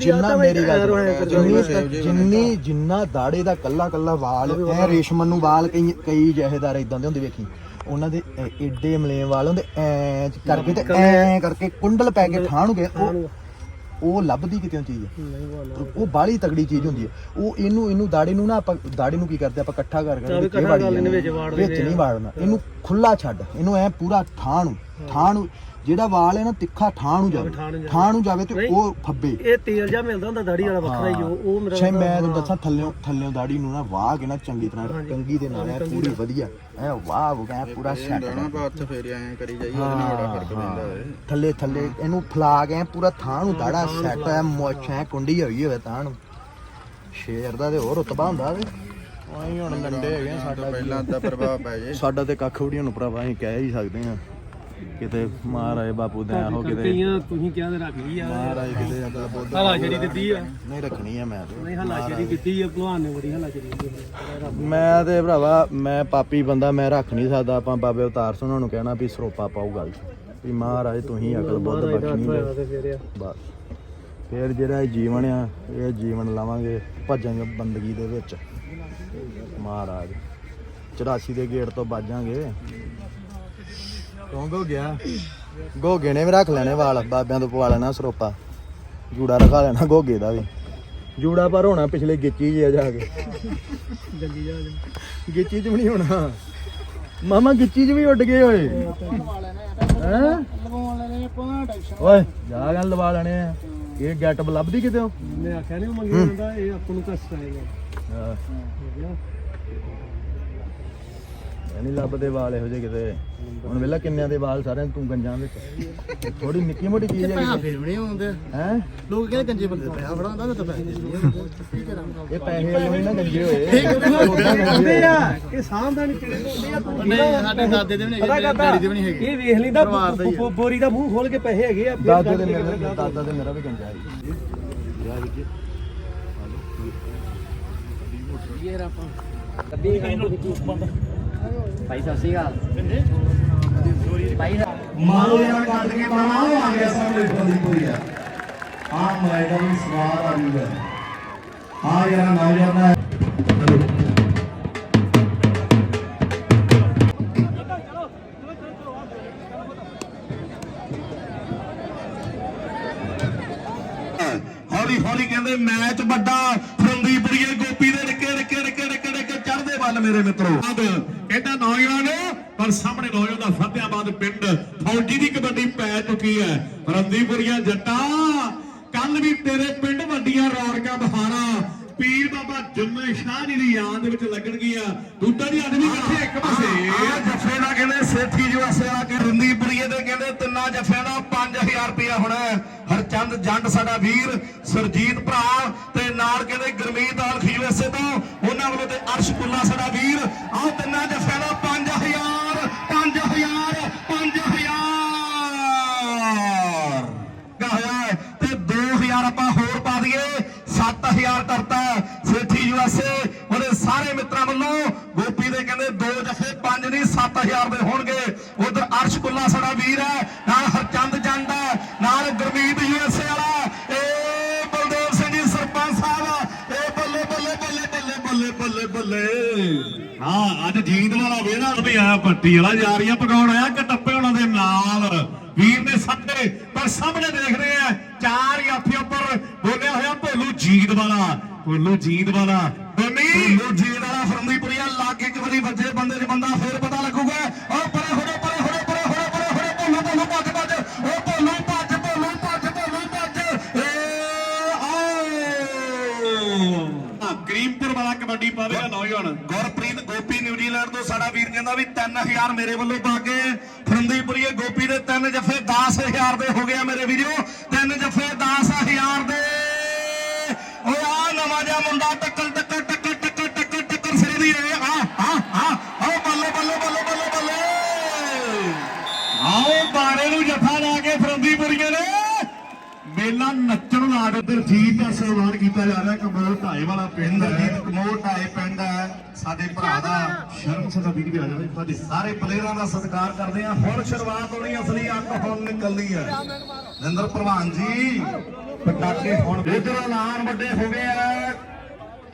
ਜਿੰਨਾ ਮੇਰੀ ਗੱਲ ਜਿੰਨੀ ਜਿੰਨੀ ਜਿੰਨਾ ਦਾੜੇ ਦਾ ਕੱਲਾ ਕੱਲਾ ਵਾਲ ਐ ਰੇਸ਼ਮਨ ਨੂੰ ਵਾਲ ਕਈ ਕਈ ਜਹੇਦਾਰ ਇਦਾਂ ਦੇ ਹੁੰਦੇ ਵੇਖੀ। ਉਹਨਾਂ ਦੇ ਏਡੇ ਮਲੇਮ ਵਾਲ ਹੁੰਦੇ ਐ ਕਰਕੇ ਤੇ ਐ ਕਰਕੇ ਕੁੰਡਲ ਪੈ ਕੇ ਠਾਣੂਗੇ ਉਹ ਉਹ ਲੱਭਦੀ ਕਿਤੇ ਚੀਜ਼? ਉਹ ਬਾਹਲੀ ਤਗੜੀ ਚੀਜ਼ ਹੁੰਦੀ ਹੈ। ਉਹ ਇਹਨੂੰ ਇਹਨੂੰ ਦਾੜੀ ਨੂੰ ਨਾ ਆਪਾਂ ਦਾੜੀ ਨੂੰ ਕੀ ਕਰਦੇ ਆਪਾਂ ਇਕੱਠਾ ਕਰ ਕਰ ਵਿੱਚ ਵਿੱਚ ਨਹੀਂ ਵਾੜਨਾ। ਇਹਨੂੰ ਖੁੱਲਾ ਛੱਡ। ਇਹਨੂੰ ਐ ਪੂਰਾ ਠਾਹ ਨੂੰ ਜਿਹੜਾ ਵਾਲ ਹੈ ਨਾ ਤਿੱਖਾ ਠਾਹ ਨੂੰ ਜਾਵੇ ਠਾਹ ਨੂੰ ਜਾਵੇ। ਤੇ ਉਹ ਫੱਬੇ।
ਇਹ ਤੇਲ ਜਾਂ ਮਿਲਦਾ ਹੁੰਦਾ ਦਾੜੀ ਵਾਲਾ ਵੱਖਰਾ ਹੀ ਉਹ ਉਹ ਮੇਰਾ
ਸ਼ਾਇਦ ਮੈਂ ਤੁਹਾਨੂੰ ਦੱਸਾਂ ਥੱਲਿਓਂ ਥੱਲਿਓਂ ਦਾੜੀ ਨੂੰ ਨਾ ਵਾਹ ਕੇ ਨਾ ਚੰਗੀ ਤਰ੍ਹਾਂ ਕੰਗੀ ਦੇ ਨਾਲ ਐ ਪੂਰੀ ਵਧੀਆ। ਐ ਵਾਹ ਉਹ ਐ ਪੂਰਾ ਸੈੱਟ
ਹੱਥ ਫੇਰੇ ਐਂ ਕਰੀ ਜਾਈਏ ਉਹਦੇ ਨਾਲ ਬੜਾ ਫ਼ਰਕ ਪੈਂਦਾ ਵੇ
ਥੱਲੇ ਥੱਲੇ ਇਹਨੂੰ ਫਲਾ ਕੇ ਐਂ ਪੂਰਾ ਥਾਂ ਨੂੰ ਦਾੜਾ ਸੈੱਟ ਐ ਮੁੱਛ ਐ ਕੁੰਡੀ ਹੋਈ ਹੋਵੇ ਤਾਂ ਨੂੰ। ਸ਼ੇਰ ਦਾ ਤੇ ਹੋਰ ਰੁਤਬਾ ਹੁੰਦਾ ਤੇ ਆਈ ਹੁਣ ਲੰਡੇ ਹੈਗੇ ਆ, ਸਾਡਾ
ਪਹਿਲਾਂ ਦਾ ਪ੍ਰਭਾਵ ਪੈ ਜੇ।
ਸਾਡਾ ਤੇ ਕੱਖ ਵੀ ਹੁਣ ਭਰਾਵਾ ਅਸੀਂ ਕਹਿ ਹੀ ਸਕਦੇ ਆ ਕਿਤੇ ਮਹਾਰਾਜ ਬਾਪੂ ਦਾ ਇਹੋ ਕਿਤੇ
ਕਈਆਂ ਤੁਸੀਂ ਕਿਹਾ ਤੇ ਰੱਖ ਲਈ ਆ।
ਮਹਾਰਾਜ ਕਿਤੇ ਅਗਲਾ ਬੁੱਧ
ਹਲਾ ਜਿਹੜੀ ਦਿੱਤੀ ਆ।
ਨਹੀਂ ਰੱਖਣੀ ਆ ਮੈਂ ਤੇ।
ਨਹੀਂ ਹਲਾ ਜਿਹੜੀ ਦਿੱਤੀ ਆ ਭਲਵਾਨ ਨੇ ਬੜੀ ਹਲਾ ਜਿਹੜੀ
ਮੈਂ ਤੇ ਭਰਾਵਾ ਮੈਂ ਪਾਪੀ ਬੰਦਾ ਮੈਂ ਰੱਖ ਨਹੀਂ ਸਕਦਾ। ਆਪਾਂ ਬਾਬੇ ਅਵਤਾਰ ਸਿੰਘ ਉਹਨਾਂ ਨੂੰ ਕਹਿਣਾ ਵੀ ਸਰੋਪਾ ਪਾਉ ਗੱਲ 'ਚ। ਵੀ ਮਹਾਰਾਜ ਤੁਸੀਂ ਅਕਲ ਬੁੱਧ ਬਖਸ਼ਣੀ ਦੇ।
ਤੇ ਫਿਰ ਆ।
ਬਸ। ਫਿਰ ਜਿਹੜਾ ਇਹ ਜੀਵਨ ਆ ਇਹ ਜੀਵਨ ਲਾਵਾਂਗੇ ਭਜਨ ਬੰਦਗੀ ਦੇ ਵਿੱਚ। ਮਹਾਰਾਜ। 84 ਦੇ ਗੇਟ ਤੋਂ ਬਾਜਾਂਗੇ ਕੌਣ ਹੋ ਗਿਆ? ਗੋਗੇ ਨੇ ਵੀ ਰੱਖ ਲੈਣੇ ਵਾਲ ਬਾਬਿਆਂ ਤੋਂ ਪਵਾ ਲੈਣਾ ਸਰੋਪਾ। ਜੂੜਾ ਰਖਾ ਲੈਣਾ ਗੋਗੇ ਦਾ ਵੀ। ਜੂੜਾ ਪਰ ਹੋਣਾ ਪਿਛਲੇ ਗਿੱਚੀ ਜਿਹਾ ਜਾ ਕੇ।
ਜਲਦੀ ਜਾ
ਗਿੱਚੀ 'ਚ ਵੀ ਨਹੀਂ ਹੋਣਾ। ਮਾਮਾ ਗਿੱਚੀ 'ਚ ਵੀ ਉੱਡ ਗਏ ਓਏ। ਹੈ? ਓਏ ਜਾ ਗੱਲ ਲਵਾ ਲੈਣੇ ਆ। ਇਹ ਗੈਟਅਪ ਲੱਭਦੀ ਕਿਤੇ ਉਹ?
ਮੈਂ ਆਖਿਆ ਨਹੀਂ ਮੰਗੀ ਜਾਂਦਾ ਇਹ ਆਪਾਂ ਨੂੰ ਕਸ ਆਏਗਾ।
ਹਾਂ। ਨਹੀਂ ਲੱਭਦੇ ਵਾਲ ਇਹੋ ਜਿਹੇ ਕਿਤੇ। ਹੁਣ ਵੇਲਾ ਕਿੰਨਿਆਂ ਦੇ ਵਾਲ ਸਾਰਿਆਂ ਦੇ ਤੂੰ ਗੰਜਾਂ ਵਿੱਚ। ਥੋੜੀ ਨਿੱਕੀ ਮੋਟੀ ਚੀਜ਼ ਹੈ
ਫਿਰ ਵੀ ਨਹੀਂ ਹੁੰਦੇ
ਹੈ?
ਲੋਕ ਕਹਿੰਦੇ ਕੰਜੇ ਬੰਦੇ ਪਿਆ ਫੜਾ ਹੁੰਦਾ ਤਾਂ ਪੈਸੇ
ਇਹ ਪੈਸੇ ਨਹੀਂ ਨਾ ਗੰਜੇ ਹੋਏ।
ਇਹ ਸਾਹਮਣੇ ਕਿਹੜੇ ਹੁੰਦੇ ਆ ਤੂੰ
ਨਹੀਂ ਸਾਡੇ ਦਾਦੇ ਦੇ ਵੀ ਨਹੀਂ ਹੈਗੇ ਡੈਡੀ ਦੇ ਵੀ ਨਹੀਂ ਹੈਗੇ।
ਇਹ ਵੇਖ ਲੈਂਦਾ ਬੋਰੀ ਦਾ ਮੂੰਹ ਖੋਲ ਕੇ ਪੈਸੇ ਹੈਗੇ ਆ
ਦਾਦੇ ਦੇ ਮੇਰੇ ਦਾਦਾ ਦੇ ਮੇਰਾ ਵੀ ਗੰਜਾ ਹੈ। ਯਾਰ ਜੀ
ਮਾਲੋ ਯਾਰ ਕੱਢ ਕੇ ਉਹ ਆ ਗਿਆ ਸਾਹਮਣੇ ਬੰਦੀ ਪੂਰੀ ਆ। ਆ ਮੈਡਮ ਸਵਾਰ ਆ ਜੂਗਾ ਆ ਯਾਰ ਨੌਜਵਾਨ ਹੌਲੀ ਹੌਲੀ ਕਹਿੰਦੇ ਮੈਚ ਵੱਡਾ ਫਰੰਦੀਪੁਰੀਏ ਗੋਪੀ ਦੇ ਰਿੱਕੇ ਰਿੱਕੇ ਰਿੱਕੇ ਰਿੱਕੇ ਵੱਲ ਮੇਰੇ ਮਿੱਤਰੋ। ਇਹਦਾ ਨੌਜਵਾਨ ਪਰ ਸਾਹਮਣੇ ਨੌਜਵਾਨ ਦਾ ਫਤਿਆਬਾਦ ਪਿੰਡ ਫੌਜੀ ਦੀ ਕਬੱਡੀ ਪੈ ਚੁੱਕੀ ਹੈ। ਫਰੰਦੀਪੁਰੀਆ ਜੱਟਾ ਕੱਲ ਵੀ ਤੇਰੇ ਪਿੰਡ ਵੱਡੀਆਂ ਰੌਣਕਾਂ ਬਹਾਰਾਂ।
ਪੀਰ ਬਾਬਾ ਜੁਮੇ ਸ਼ਾਹ ਜੀ ਦੀ ਯਾਦ ਦੇ ਵਿੱਚ ਲੱਗਣਗੀਆਂ। ਦੂਡਾ ਜੀ ਅੱਜ ਵੀ ਇਕੱਠੇ ਇੱਕ ਪਾਸੇ।
ਆ ਜੱਫੇ ਦਾ ਕਹਿੰਦੇ ਸੇਠੀ ਜੋ ਅਸਿਆ ਕਿ ਰੰਦੀਪੁਰੀਏ ਦੇ ਕਹਿੰਦੇ ਤਿੰਨਾਂ ਜੱਫਿਆਂ ਦਾ 5000 ਰੁਪਇਆ ਹੋਣਾ ਚੰਦ, ਜੰਡ ਸਾਡਾ ਵੀਰ ਸਰਜੀਤ ਭਰਾ ਤੇ ਨਾਲ ਕਹਿੰਦੇ ਗਰਮੀਤ ਆਲ ਖੀਵੇਸੇ ਤੋਂ। ਉਹਨਾਂ ਵੱਲੋਂ ਤੇ ਅਰਸ਼ ਕੁੱਲਾ ਸਾਡਾ ਵੀਰ। ਆਹ ਤਿੰਨਾਂ ਜੱਫਿਆਂ ਦਾ 5000 5000 5000 ਕਾ ਤੇ 2000 ਆਪਾਂ ਹੋਰ ਪਾ ਦਈਏ। 7000 ਕਰਤਾ ਸੇਠੀ ਯੂਐਸਏ ਉਹਦੇ ਸਾਰੇ ਮਿੱਤਰਾਂ ਵੱਲੋਂ ਗੋਪੀ ਦੇ ਕਹਿੰਦੇ ਦੋ ਜਫੇ ਪੰਜ ਨਹੀਂ 7000 ਦੇ ਹੋਣਗੇ। ਉਧਰ ਅਰਸ਼ ਕੁੱਲਾ ਸਾਡਾ ਵੀਰ ਹੈ। ਨਾਲ ਹਰਚੰਦ ਜੰਡ ਹੈ। ਨਾਲ ਗੁਰਮੀਤ
ਹਾਂ ਅੱਜ ਜੀਂਦ ਵਾਲਾ ਵੇੜਾ ਵੀ ਆਇਆ ਪੱਟੀ ਵਾਲਾ ਜਾਰੀਆਂ ਪਕਾਉਣ ਆਇਆ ਕਟੱਪੇ ਉਹਨਾਂ ਦੇ ਨਾਲ। ਵੀਰ ਨੇ ਸੱਤੇ ਪਰ ਸਾਹਮਣੇ ਦੇਖ ਰਹੇ ਆ ਚਾਰ ਯਾਥੀ ਉੱਪਰ ਬੋਲਿਆ ਹੋਇਆ ਭੋਲੂ ਜੀਂਦ ਵਾਲਾ ਭੋਲੂ ਜੀਂਦ ਵਾਲਾ। ਬੋਨੀ
ਲੋ ਜੀ ਵਾਲਾ ਫਰੰਦੀਪੁਰੀਆ ਲੱਗ ਇੱਕ ਵਾਰੀ ਵੱਜੇ ਬੰਦੇ 'ਚ ਬੰਦਾ ਫੇਰ ਪਤਾ ਲੱਗੂਗਾ। ਉਹ ਪਰੇ ਹੋੜੇ ਪਰੇ ਹੋੜੇ ਪਰੇ ਹੋੜੇ ਪਰੇ ਹੋੜੇ ਭੋਲੂ ਭੋਲੂ ਭੱਜ ਭੱਜ। ਉਹ ਭੋਲੂ ਭੱਜ ਭੋਲੂ ਭੱਜ ਭੋਲੂ ਭੱਜ। ਏ ਆਓ।
ਕਰੀਮਪੁਰ ਵਾਲਾ ਕਬੱਡੀ ਪਾਵੇਗਾ ਨੌਜਵਾਨ।
ਗੋਪੀ ਨਿਊਜ਼ੀਲੈਂਡ ਸਾਡਾ ਵੀਰ ਕਹਿੰਦਾ ਵੀ 3000 ਮੇਰੇ ਵੱਲੋਂ ਪਾ ਕੇ ਫਰੰਦੀਪੁਰੀਏ ਗੋਪੀ ਦੇ ਤਿੰਨ ਜਫੇ 10000 ਦੇ ਹੋ ਗਿਆ ਮੇਰੇ ਵੀਰੋ ਤਿੰਨ ਜਫੇ 10000 ਦੇ ਓਏ ਆ ਨਵਾਂ ਜਿਹਾ ਮੁੰਡਾ ਟੱਕਰ ਟੱਕਰ ਟੱਕਰ ਟੱਕਰ ਟੱਕਰ ਟੱਕਰ ਸਿਰੇ ਦੀ ਏ ਆ ਆ ਆ ਓ ਬੱਲੇ ਬੱਲੇ ਬੱਲੇ ਬੱਲੇ ਬੱਲੇ
ਆਓ ਬਾਰੇ ਨੂੰ ਜੱਫਾ ਲਾ ਕੇ ਫਰੰਦੀਪੁਰੀਏ ਨੇ ਮੇਲਾ ਨੱਚਣ ਲਾ ਦੇ ਉਧਰ ਜੀਤ ਦਾ ਸਨਮਾਨ ਕੀਤਾ ਜਾ ਰਿਹਾ। ਕਮੋਲ ਢਾਏ ਵਾਲਾ ਪਿੰਡ ਹੈ।
ਕਮੋਟ ਆਏ ਪਿੰਡ ਹੈ। ਸਾਡੇ ਭਰਾ ਦਾ
ਸ਼ਰਮ ਸਦਾ ਵੀਰ ਵੀ ਆ ਜਾਵੇ। ਸਾਡੇ
ਸਾਰੇ ਪਲੇਅਰਾਂ ਦਾ ਸਤਿਕਾਰ ਕਰਦੇ ਆ ਹੁਣ ਸ਼ੁਰੂਆਤ ਹੋਣੀ ਅਸਲੀ ਅੱਖ ਹੁਣ ਨਿਕਲਣੀ ਹੈ। ਨਿੰਦਰ ਪ੍ਰਵਾਨ ਜੀ ਪਟਾਕੇ ਹੁਣ ਇਧਰ ਐਲਾਨ ਵੱਡੇ ਹੋ ਗਏ ਆ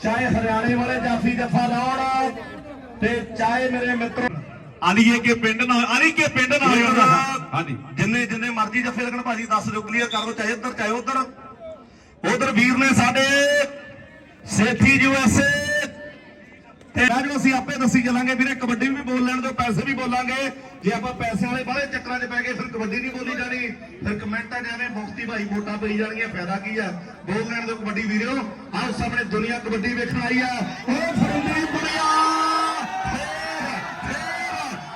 ਚਾਹੇ ਹਰਿਆਣੇ ਵਾਲੇ ਜਾਫੀ ਜੱਫਾ ਲਾਉਣ ਤੇ ਚਾਹੇ ਮੇਰੇ ਮਿੱਤਰੋ
ਆਲੀਏ ਕੇ ਪਿੰਡ ਨਾ ਆਲੀ ਕੇ ਪਿੰਡ ਨਾ ਹਾਂਜੀ।
ਜਿੰਨੇ ਜਿੰਨੇ ਮਰਜ਼ੀ ਜੱਫੇ ਲੱਗਣ ਭਾਜੀ ਦੱਸ ਦਿਓ ਕਲੀਅਰ ਕਰ ਦਿਓ ਚਾਹੇ ਇੱਧਰ ਚਾਹੇ ਉੱਧਰ। ਉਧਰ ਵੀਰ ਨੇ ਸਾਡੇ ਸੇਠੀ ਯੂਐਸਏ ਤੇ ਰਾਜੂ ਅਸੀਂ ਆਪੇ ਦੱਸੀ ਚੱਲਾਂਗੇ। ਵੀਰੇ, ਕਬੱਡੀ ਵੀ ਬੋਲ ਲੈਣ ਦਿਓ, ਪੈਸੇ ਵੀ ਬੋਲਾਂਗੇ। ਜੇ ਆਪਾਂ ਪੈਸੇ ਵਾਲੇ ਬਾਹਲੇ ਚੱਕਰਾਂ 'ਚ ਪੈ ਗਏ, ਫਿਰ ਕਬੱਡੀ ਨਹੀਂ ਬੋਲੀ ਜਾਣੀ। ਫਿਰ ਕਮੈਂਟਾਂ 'ਚ ਐਵੇਂ ਮੁਫਤੀ ਭਾਈ ਵੋਟਾਂ ਪਈ ਜਾਣਗੀਆਂ, ਫਾਇਦਾ ਕੀ ਆ ਬੋਲ ਲੈਣ ਦਿਓ ਕਬੱਡੀ, ਵੀਰੋ। ਆਹ ਸਾਹਮਣੇ ਦੁਨੀਆ ਕਬੱਡੀ ਵੇਖਣ ਆਈ ਆ ਓ ਫਰੰਦੀ ਬੁੜੀਆ!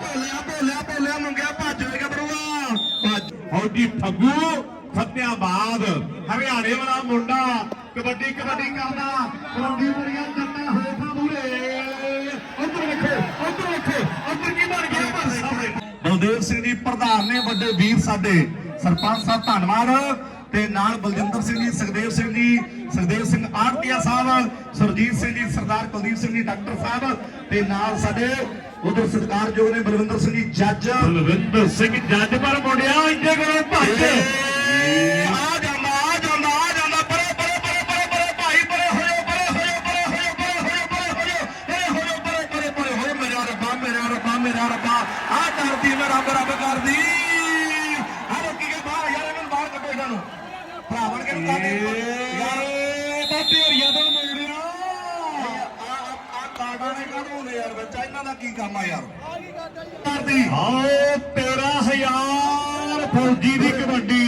ਭੋਲਿਆ ਭੋਲਿਆ ਭੋਲਿਆ, ਮੰਗਿਆ, ਭੱਜ ਵੇ ਗੱਭਰੂਆ ਭੱਜ।
ਫੌਜੀ ਫੱਗੂ ਫਤਿਆਬਾਦ ਹਰਿਆਣੇ ਵਾਲਾ ਮੁੰਡਾ ਕਬੱਡੀ ਕਬੱਡੀ ਕਰਦਾ ਫਰੰਦੀਪੁਰੀਆਂ ਜੱਟਾਂ ਹੋਏ ਤਾਂ ਮੂਰੇ ਉਧਰ ਵੇਖੋ ਉਧਰ ਵੇਖੋ ਉਧਰ ਕੀ ਬਣ ਗਿਆ? ਪਰ ਸਾਹਮਣੇ
ਬਲਦੇਵ ਸਿੰਘ ਜੀ ਪ੍ਰਧਾਨ ਨੇ ਵੱਡੇ ਵੀਰ ਸਾਡੇ ਸਰਪੰਚ ਸਾਹਿਬ ਧੰਨਵਾਦ। ਤੇ ਨਾਲ ਬਲਜਿੰਦਰ ਸਿੰਘ ਜੀ ਸੁਖਦੇਵ ਸਿੰਘ ਜੀ ਸੁਖਦੇਵ ਸਿੰਘ ਆੜਤੀਆ ਸਾਹਿਬ ਸੁਰਜੀਤ ਸਿੰਘ ਜੀ ਸਰਦਾਰ ਕੁਲਦੀਪ ਸਿੰਘ ਜੀ ਡਾਕਟਰ ਸਾਹਿਬ। ਤੇ ਨਾਲ ਸਾਡੇ ਉਧਰ ਸਤਿਕਾਰਯੋਗ ਨੇ ਬਲਵਿੰਦਰ ਸਿੰਘ ਜੀ ਜੱਜ।
ਬਲਵਿੰਦਰ ਸਿੰਘ ਜੱਜ ਪਰ ਮੁੰਡਿਆ ਇੰਜੇ ਕਰੋ ਭੱਜ।
ਆ ਜਾਂਦਾ ਆ ਜਾਂਦਾ ਆ ਜਾਂਦਾ ਪਰੇ ਪਰੇ ਪਰੇ ਪਰੇ ਪਰੇ ਭਾਈ ਪਰੇ ਹੋਇਓ ਪਰੇ ਹੋਇਓ ਪਰੇ ਹੋਇਓ ਪਰੇ ਹੋਇਓ ਪਰੇ ਹੋਇਓ ਇਹ ਪਰੇ ਪਰੇ ਪਰੇ ਹੋਇਓ ਮੇਰਾ ਰੱਬਾ ਕਰਦੀ ਮੈਂ ਰੱਬ ਰੱਬ ਕਰਦੀ ਆ ਭਰਾ ਬਣ ਕੇ ਯਾਰ ਬੱਚਾ ਇਹਨਾਂ ਦਾ ਕੀ ਕੰਮ ਆ ਯਾਰ ਕਰਦੀ
ਆਓ 13000 ਫੌਜੀ ਦੀ ਕਬੱਡੀ।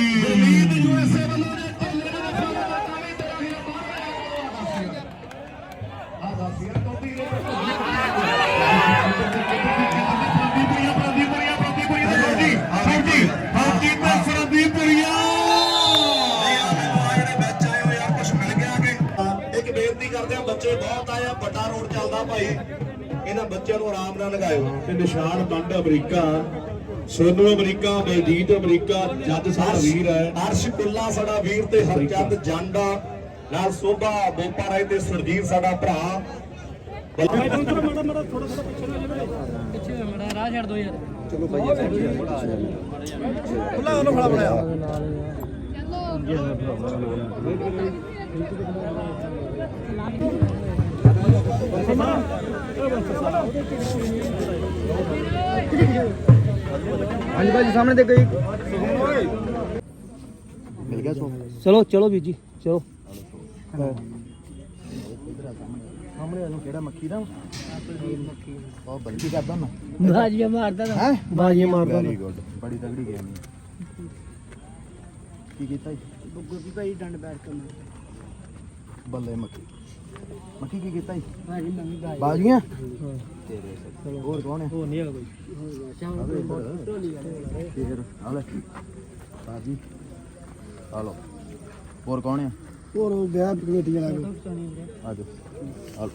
ਲਗਾਇਓ।
ਤੇ Nishan ਬੰਡ America Sonu America Baljit America ਜੱਜ ਸਾਡਾ ਵੀਰ ਹੈ।
ਅਰਸ਼ ਕੁੱਲਾ ਸਾਡਾ ਵੀਰ ਤੇ ਹਰਚੰਦ ਜੰਡ ਨਾਲ ਸੋਭਾ ਬੋਪਾ ਰਾਏ ਤੇ ਸੁਰਜੀਤ ਸਾਡਾ ਭਰਾ।
ਪਿੱਛੇ ਮੜਾ ਰਾਹ ਛੱਡ ਦੋ ਯਾਰ
ਹਾਂਜੀ ਭਾਜੀ ਸਾਹਮਣੇ ਤੇ ਗਈ
ਮਿਲ ਗਿਆ ਸੋ
ਚਲੋ ਚਲੋ ਵੀਰ ਜੀ ਚਲੋ।
ਸਾਹਮਣੇ ਇਹਨੂੰ ਕਿਹੜਾ ਮੱਖੀ ਦਾ? ਉਹ ਬੰਦੀ ਕਰਦਾ ਨਾ
ਬਾਜੀਆਂ ਮਾਰਦਾ ਤਾਂ
ਹੈ?
ਬਾਜੀਆਂ ਮਾਰਦਾ
ਵੈਰੀ ਗੁੱਡ ਬੜੀ ਤਗੜੀ ਗੇਮ ਕੀ ਕੀਤਾ ਜੀ?
ਗੁੱਗੂ ਵੀ ਭਾਈ ਡੰਡ ਬੈਠ ਕੇ।
ਬੱਲੇ ਮੱਖੀ।
ਮੱਕੀ ਕੀ ਕੀਤਾ ਜੀ? ਬਾਜੀਆਂ? ਤੇਰੇ ਹੋਰ ਕੌਣ ਹੈ?
ਹੋਰ ਨਹੀਂ ਹੈਗਾ ਕੋਈ।
ਫੇਰ? ਬਾਜੀ। ਹੋਰ ਕੌਣ ਹੈ?
ਹੋਰ ਗਿਆ ਕਮੇਟੀ ਵਾਲਾ
ਆ ਜਾ ਲਓ।